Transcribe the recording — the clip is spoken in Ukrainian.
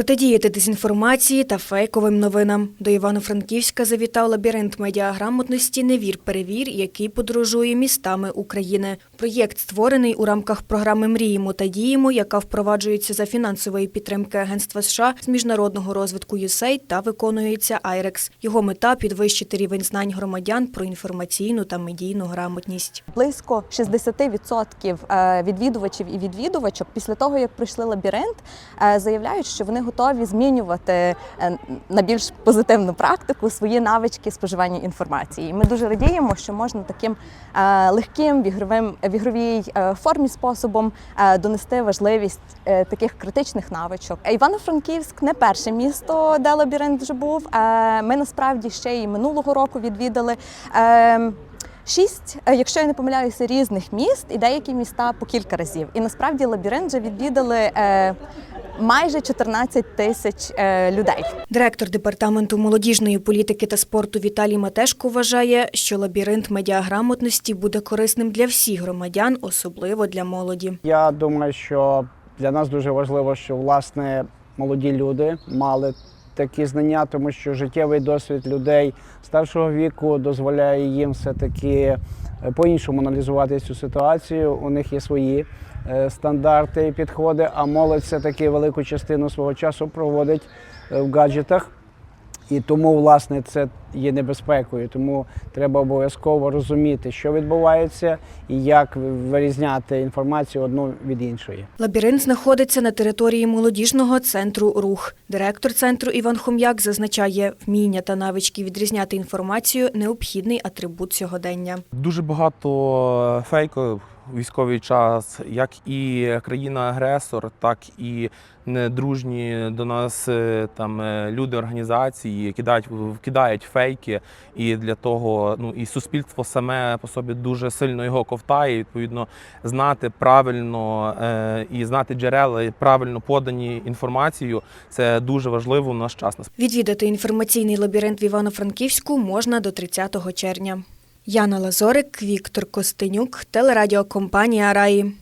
Протидіяти дезінформації та фейковим новинам. До Івано-Франківська завітав лабіринт медіаграмотності Невір перевір, який подорожує містами України. Проєкт створений у рамках програми Мріємо та діємо, яка впроваджується за фінансової підтримки Агентства США з міжнародного розвитку USAID та виконується IREX. Його мета підвищити рівень знань громадян про інформаційну та медійну грамотність. Близько 60% е, відвідувачів і відвідувачок після того, як пройшли лабіринт, е, заявляють, що вони готові змінювати е, на більш позитивну практику свої навички споживання інформації. І ми дуже радіємо, що можна таким е, легким ігровим в ігровій е, формі способом донести важливість таких критичних навичок. Івано-Франківськ не перше місто, де лабіринт вже був. Ми насправді ще й минулого року відвідали. Шість, е, якщо я не помиляюся, різних міст і деякі міста по кілька разів. І насправді лабіринт вже відвідали е, майже 14 тисяч е, людей. Директор департаменту молодіжної політики та спорту Віталій Матешко вважає, що лабіринт медіаграмотності буде корисним для всіх громадян, особливо для молоді. Я думаю, що для нас дуже важливо, що власне молоді люди мали такі знання, тому що життєвий досвід людей старшого віку дозволяє їм все-таки е, по-іншому аналізувати цю ситуацію. У них є свої е, стандарти і підходи, а молодь все-таки велику частину свого часу проводить е, в гаджетах. І тому, власне, це є небезпекою. Тому треба обов'язково розуміти, що відбувається і як вирізняти інформацію одну від іншої. Лабіринт знаходиться на території молодіжного центру Рух. Директор центру Іван Хом'як зазначає, вміння та навички відрізняти інформацію необхідний атрибут сьогодення. Дуже багато фейку військовий час, як і країна-агресор, так і недружні до нас е, там е, люди організації кидають вкидають фейки, і для того ну і суспільство саме по собі дуже сильно його ковтає. Відповідно, знати правильно е, і знати джерела, правильно подані інформацію це дуже важливо в наш час. Відвідати інформаційний лабіринт в Івано-Франківську можна до 30 червня. Яна Лазорик, Віктор Костенюк, телерадіокомпанія Раї.